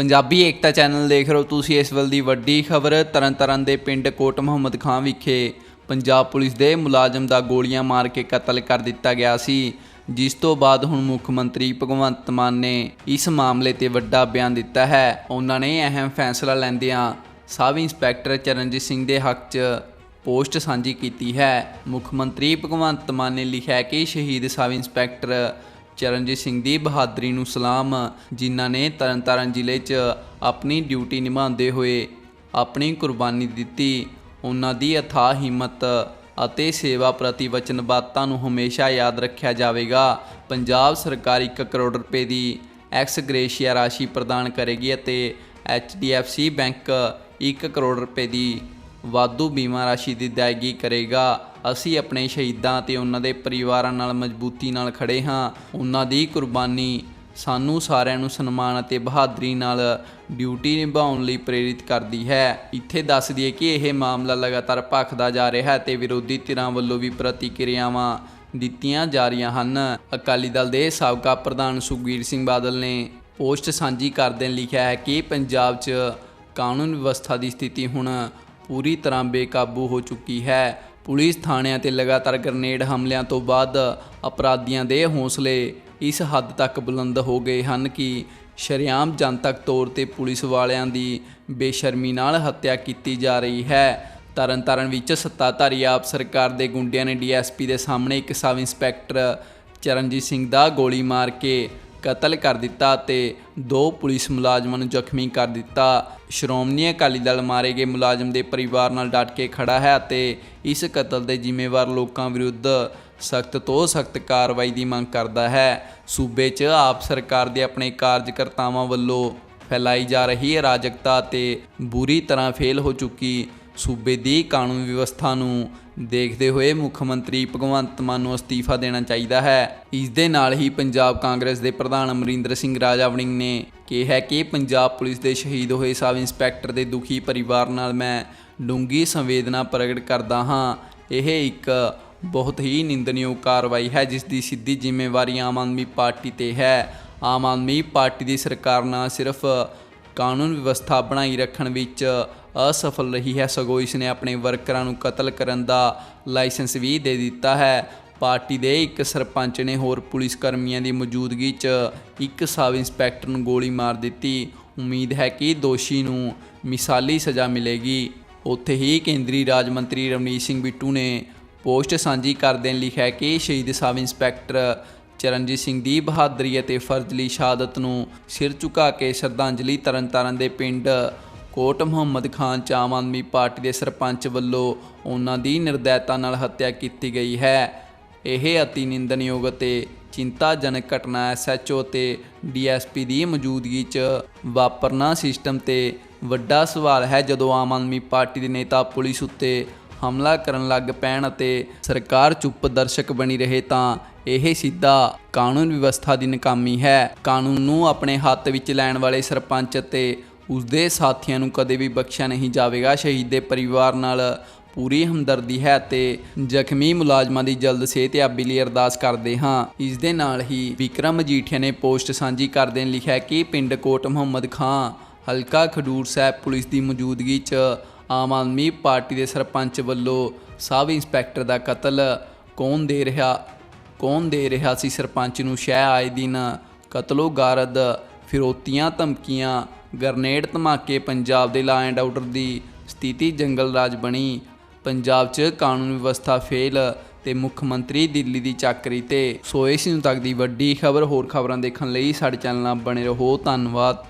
ਪੰਜਾਬੀ ਏਕਤਾ channel ਦੇਖ ਰਹੇ ਹੋ ਤੁਸੀਂ ਇਸ ਵੇਲੇ ਦੀ ਵੱਡੀ ਖਬਰ, ਤਰਨਤਾਰਨ ਦੇ ਪਿੰਡ ਕੋਟ ਮੁਹੰਮਦ ਖਾਨ ਵਿਖੇ ਪੰਜਾਬ ਪੁਲਿਸ ਦੇ ਮੁਲਾਜ਼ਮ ਦਾ ਗੋਲੀਆਂ ਮਾਰ ਕੇ ਕਤਲ ਕਰ ਦਿੱਤਾ ਗਿਆ ਸੀ, ਜਿਸ ਤੋਂ ਬਾਅਦ ਹੁਣ ਮੁੱਖ ਮੰਤਰੀ ਭਗਵੰਤ ਮਾਨ ਨੇ ਇਸ ਮਾਮਲੇ ਤੇ ਵੱਡਾ ਬਿਆਨ ਦਿੱਤਾ ਹੈ। ਉਹਨਾਂ ਨੇ ਅਹਿਮ ਫੈਸਲਾ ਲੈਂਦਿਆਂ ਸਬ ਇੰਸਪੈਕਟਰ ਚਰਨਜੀਤ ਸਿੰਘ ਦੇ ਹੱਕ 'ਚ ਪੋਸਟ ਸਾਂਝੀ ਕੀਤੀ ਹੈ। ਮੁੱਖ ਮੰਤਰੀ ਭਗਵੰਤ ਮਾਨ ਨੇ ਲਿਖਿਆ ਕਿ ਸ਼ਹੀਦ ਸਬ ਇੰਸਪੈਕਟਰ ਚਰਨਜੀਤ ਸਿੰਘ ਦੀ ਬਹਾਦਰੀ ਨੂੰ ਸਲਾਮ, ਜਿਨ੍ਹਾਂ ਨੇ ਤਰਨਤਾਰਨ ਜ਼ਿਲ੍ਹੇ 'ਚ ਆਪਣੀ ਡਿਊਟੀ ਨਿਭਾਉਂਦੇ ਹੋਏ ਆਪਣੀ ਕੁਰਬਾਨੀ ਦਿੱਤੀ। ਉਹਨਾਂ ਦੀ ਅਥਾਹ ਹਿੰਮਤ ਅਤੇ ਸੇਵਾ ਪ੍ਰਤੀ ਵਚਨਬੱਧਤਾ ਨੂੰ ਹਮੇਸ਼ਾ ਯਾਦ ਰੱਖਿਆ ਜਾਵੇਗਾ। ਪੰਜਾਬ ਸਰਕਾਰ 1 ਕਰੋੜ ਰੁਪਏ ਦੀ ਐਕਸ ਗ੍ਰੇਸ਼ੀਆ ਰਾਸ਼ੀ ਪ੍ਰਦਾਨ ਕਰੇਗੀ ਅਤੇ HDFC ਬੈਂਕ 1 ਕਰੋੜ ਰੁਪਏ ਦੀ ਵਾਧੂ ਬੀਮਾ ਰਾਸ਼ੀ ਦੀ ਅਦਾਇਗੀ ਕਰੇਗਾ। ਅਸੀਂ ਆਪਣੇ ਸ਼ਹੀਦਾਂ ਤੇ ਉਹਨਾਂ ਦੇ ਪਰਿਵਾਰਾਂ ਨਾਲ ਮਜ਼ਬੂਤੀ ਨਾਲ ਖੜੇ ਹਾਂ। ਉਹਨਾਂ ਦੀ ਕੁਰਬਾਨੀ ਸਾਨੂੰ ਸਾਰਿਆਂ ਨੂੰ ਸਨਮਾਨ ਅਤੇ ਬਹਾਦਰੀ ਨਾਲ ਡਿਊਟੀ ਨਿਭਾਉਣ ਲਈ ਪ੍ਰੇਰਿਤ ਕਰਦੀ ਹੈ। ਇੱਥੇ ਦੱਸ ਦਈਏ ਕਿ ਇਹ ਮਾਮਲਾ ਲਗਾਤਾਰ ਭਖਦਾ ਜਾ ਰਿਹਾ ਹੈ ਤੇ ਵਿਰੋਧੀ ਧਿਰਾਂ ਵੱਲੋਂ ਵੀ ਪ੍ਰਤੀਕਿਰਿਆਵਾਂ ਦਿੱਤੀਆਂ ਜਾ ਰਹੀਆਂ ਹਨ। ਅਕਾਲੀ ਦਲ ਦੇ ਸਾਬਕਾ ਪ੍ਰਧਾਨ ਸੁਖਬੀਰ ਸਿੰਘ ਬਾਦਲ ਨੇ ਪੋਸਟ ਸਾਂਝੀ ਕਰਦਿਆਂ ਲਿਖਿਆ ਹੈ ਕਿ ਪੰਜਾਬ 'ਚ ਕਾਨੂੰਨ ਵਿਵਸਥਾ ਦੀ ਸਥਿਤੀ ਹੁਣ ਪੂਰੀ ਤਰ੍ਹਾਂ ਬੇਕਾਬੂ ਹੋ ਚੁੱਕੀ ਹੈ। ਪੁਲਿਸ ਥਾਣਿਆਂ ਤੇ ਲਗਾਤਾਰ ਗ੍ਰਨੇਡ ਹਮਲਿਆਂ ਤੋਂ ਬਾਅਦ ਅਪਰਾਧੀਆਂ ਦੇ ਹੌਸਲੇ ਇਸ ਹੱਦ ਤੱਕ ਬੁਲੰਦ ਹੋ ਗਏ ਹਨ ਕਿ ਸ਼ਰੇਆਮ ਜਨਤਕ ਤੌਰ ਤੇ ਪੁਲਿਸ ਵਾਲਿਆਂ ਦੀ ਬੇਸ਼ਰਮੀ ਨਾਲ ਹੱਤਿਆ ਕੀਤੀ ਜਾ ਰਹੀ ਹੈ। ਤਰਨਤਾਰਨ ਵਿੱਚ ਸੱਤਾਧਾਰੀ ਆਪ ਸਰਕਾਰ ਦੇ ਗੁੰਡਿਆਂ ਨੇ ਡੀਐਸਪੀ ਦੇ ਸਾਹਮਣੇ ਇੱਕ ਸਬ ਇੰਸਪੈਕਟਰ ਚਰਨਜੀਤ ਸਿੰਘ ਦਾ ਗੋਲੀ ਮਾਰ ਕੇ ਕਤਲ ਕਰ ਦਿੱਤਾ ਤੇ ਦੋ ਪੁਲਿਸ ਮੁਲਾਜ਼ਮਾਂ ਨੂੰ ਜ਼ਖਮੀ ਕਰ ਦਿੱਤਾ। ਸ਼੍ਰੋਮਣੀ ਅਕਾਲੀ ਦਲ ਮਾਰੇ ਗਏ ਮੁਲਾਜ਼ਮ ਦੇ ਪਰਿਵਾਰ ਨਾਲ ਡਟ ਕੇ ਖੜਾ ਹੈ ਅਤੇ ਇਸ ਕਤਲ ਦੇ ਜ਼ਿੰਮੇਵਾਰ ਲੋਕਾਂ ਵਿਰੁੱਧ ਸਖਤ ਤੋਂ ਸਖਤ ਕਾਰਵਾਈ ਦੀ ਮੰਗ ਕਰਦਾ ਹੈ। ਸੂਬੇ 'ਚ ਆਪ ਸਰਕਾਰ ਦੇ ਆਪਣੇ ਕਾਰਜਕਰਤਾਵਾਂ ਵੱਲੋਂ ਫੈਲਾਈ ਜਾ ਰਹੀ ਅਰਾਜਕਤਾ ਤੇ ਬੁਰੀ ਤਰ੍ਹਾਂ ਫੇਲ ਹੋ ਚੁੱਕੀ ਸੂਬੇ ਦੀ ਕਾਨੂੰਨ ਵਿਵਸਥਾ ਨੂੰ ਦੇਖਦੇ ਹੋਏ ਮੁੱਖ ਮੰਤਰੀ ਭਗਵੰਤ ਮਾਨ ਨੂੰ ਅਸਤੀਫਾ ਦੇਣਾ ਚਾਹੀਦਾ ਹੈ। ਇਸ ਦੇ ਨਾਲ ਹੀ ਪੰਜਾਬ ਕਾਂਗਰਸ ਦੇ ਪ੍ਰਧਾਨ ਅਮਰਿੰਦਰ ਸਿੰਘ ਰਾਜਾ ਵੜਿੰਗ ਨੇ ਕਿਹਾ ਕਿ ਪੰਜਾਬ ਪੁਲਿਸ ਦੇ ਸ਼ਹੀਦ ਹੋਏ ਸਬ ਇੰਸਪੈਕਟਰ ਦੇ ਦੁਖੀ ਪਰਿਵਾਰ ਨਾਲ ਮੈਂ ਡੂੰਗੀ ਸੰਵੇਦਨਾ ਪ੍ਰਗਟ ਕਰਦਾ ਹਾਂ। ਇਹ ਇੱਕ ਬਹੁਤ ਹੀ ਨਿੰਦਣਯੋਗ ਕਾਰਵਾਈ ਹੈ, ਜਿਸ ਦੀ ਸਿੱਧੀ ਜ਼ਿੰਮੇਵਾਰੀ ਆਮ ਆਦਮੀ ਪਾਰਟੀ ਤੇ ਹੈ। ਆਮ ਆਦਮੀ ਪਾਰਟੀ ਦੀ ਸਰਕਾਰ ਨਾ ਸਿਰਫ ਕਾਨੂੰਨ ਵਿਵਸਥਾ ਬਣਾਈ ਰੱਖਣ ਵਿੱਚ ਅਸਫਲ ਰਹੀ ਹੈ। ਸਗੋਂ ਇਸ ਨੇ ਆਪਣੇ ਵਰਕਰਾਂ ਨੂੰ ਕਤਲ ਕਰਨ ਦਾ ਲਾਇਸੈਂਸ ਵੀ ਦੇ ਦਿੱਤਾ ਹੈ। ਪਾਰਟੀ ਦੇ ਇੱਕ ਸਰਪੰਚ ਨੇ ਹੋਰ ਪੁਲਿਸ ਕਰਮੀਆਂ ਦੀ ਮੌਜੂਦਗੀ 'ਚ ਇੱਕ ਸਬ ਇੰਸਪੈਕਟਰ ਨੂੰ ਗੋਲੀ ਮਾਰ ਦਿੱਤੀ। ਉਮੀਦ ਹੈ ਕਿ ਦੋਸ਼ੀ ਨੂੰ ਮਿਸਾਲੀ ਸਜ਼ਾ ਮਿਲੇਗੀ। ਉੱਥੇ ਹੀ ਕੇਂਦਰੀ ਰਾਜ ਮੰਤਰੀ ਰਵਨੀਤ ਸਿੰਘ ਬਿੱਟੂ ਨੇ ਪੋਸਟ ਸਾਂਝੀ ਕਰਦਿਆਂ ਲਿਖਿਆ ਕਿ ਸ਼ਹੀਦ ਸਬ ਇੰਸਪੈਕਟਰ ਚਰਨਜੀਤ ਸਿੰਘ ਦੀ ਬਹਾਦਰੀ ਅਤੇ ਫਰਜ਼ਲੀ ਸ਼ਹਾਦਤ ਨੂੰ ਸਿਰ ਝੁਕਾ ਕੇ ਸ਼ਰਧਾਂਜਲੀ ਤਰਨਤਾਰਨ ਦੇ ਪਿੰਡ ਕੋਟ ਮੁਹੰਮਦ ਖਾਨ ਚ ਆਮ ਆਦਮੀ ਪਾਰਟੀ ਦੇ ਸਰਪੰਚ ਵੱਲੋਂ ਉਹਨਾਂ ਦੀ ਨਿਰਦੈਤਾ ਨਾਲ ਹੱਤਿਆ ਕੀਤੀ ਗਈ ਹੈ। ਇਹ ਅਤੀ ਨਿੰਦਨਯੋਗ ਅਤੇ ਚਿੰਤਾਜਨਕ ਘਟਨਾ ਐਸਐਚਓ ਤੇ ਡੀਐਸਪੀ ਦੀ ਮੌਜੂਦਗੀ 'ਚ ਵਾਪਰਨਾ ਸਿਸਟਮ ਤੇ ਵੱਡਾ ਸਵਾਲ ਹੈ ਜਦੋਂ ਆਮ ਆਦਮੀ ਪਾਰਟੀ ਦੇ ਨੇਤਾ ਪੁਲਿਸ ਉੱਤੇ ਹਮਲਾ ਕਰਨ ਲੱਗ ਪੈਣ ਅਤੇ ਸਰਕਾਰ ਚੁੱਪ ਦਰਸ਼ਕ ਬਣੀ ਰਹੇ ਤਾਂ ਇਹ ਸਿੱਧਾ ਕਾਨੂੰਨ ਵਿਵਸਥਾ ਦੀ ਨਕਾਮੀ ਹੈ। ਕਾਨੂੰਨ ਨੂੰ ਆਪਣੇ ਹੱਥ ਵਿੱਚ ਲੈਣ ਵਾਲੇ ਸਰਪੰਚ ਅਤੇ ਉਸਦੇ ਸਾਥੀਆਂ ਨੂੰ ਕਦੇ ਵੀ ਬਖਸ਼ਿਆ ਨਹੀਂ ਜਾਵੇਗਾ। ਸ਼ਹੀਦ ਦੇ ਪਰਿਵਾਰ ਨਾਲ ਪੂਰੀ ਹਮਦਰਦੀ ਹੈ ਤੇ ਜ਼ਖਮੀ ਮੁਲਾਜ਼ਮਾਂ ਦੀ ਜਲਦ ਸਿਹਤਯਾਬੀ ਲਈ ਅਰਦਾਸ ਕਰਦੇ ਹਾਂ। ਇਸ ਦੇ ਨਾਲ ਹੀ ਵਿਕਰਮ ਮਜੀਠੀਆ ਨੇ ਪੋਸਟ ਸਾਂਝੀ ਕਰਦੇ ਲਿਖਿਆ ਕਿ ਪਿੰਡ ਕੋਟ ਮੁਹੰਮਦ ਖਾਂ, ਹਲਕਾ ਖਡੂਰ ਸਾਹਿਬ ਪੁਲਿਸ ਦੀ ਮੌਜੂਦਗੀ 'ਚ ਆਮ ਆਦਮੀ ਪਾਰਟੀ ਦੇ ਸਰਪੰਚ ਵੱਲੋਂ ਸਬ ਇੰਸਪੈਕਟਰ ਦਾ ਕਤਲ ਕੌਣ ਦੇ ਰਿਹਾ, ਕੌਣ ਦੇ ਰਿਹਾ ਸੀ? ਸਰਪੰਚ ਨੂੰ ਸ਼ਹਿ ਆਏ ਦਿਨ ਕਤਲੋ ਗਾਰਦ ਫਿਰੋਤੀਆਂ ਧਮਕੀਆਂ ਗਰਨੇਡ ਧਮਾਕੇ ਪੰਜਾਬ ਦੇ ਲਾ ਐਂਡ ਆਰਡਰ ਦੀ ਸਥਿਤੀ ਜੰਗਲ ਰਾਜ ਬਣੀ। ਪੰਜਾਬ 'ਚ ਕਾਨੂੰਨ ਵਿਵਸਥਾ ਫੇਲ ਤੇ ਮੁੱਖ ਮੰਤਰੀ ਦਿੱਲੀ ਦੀ ਚੱਕਰੀ ਤੇ। ਸੋਏ ਸਿੰਘ ਤੱਕ ਦੀ ਵੱਡੀ ਖਬਰ। ਹੋਰ ਖਬਰਾਂ ਦੇਖਣ ਲਈ ਸਾਡੇ ਚੈਨਲ ਨਾਲ ਬਣੇ ਰਹੋ। ਧੰਨਵਾਦ।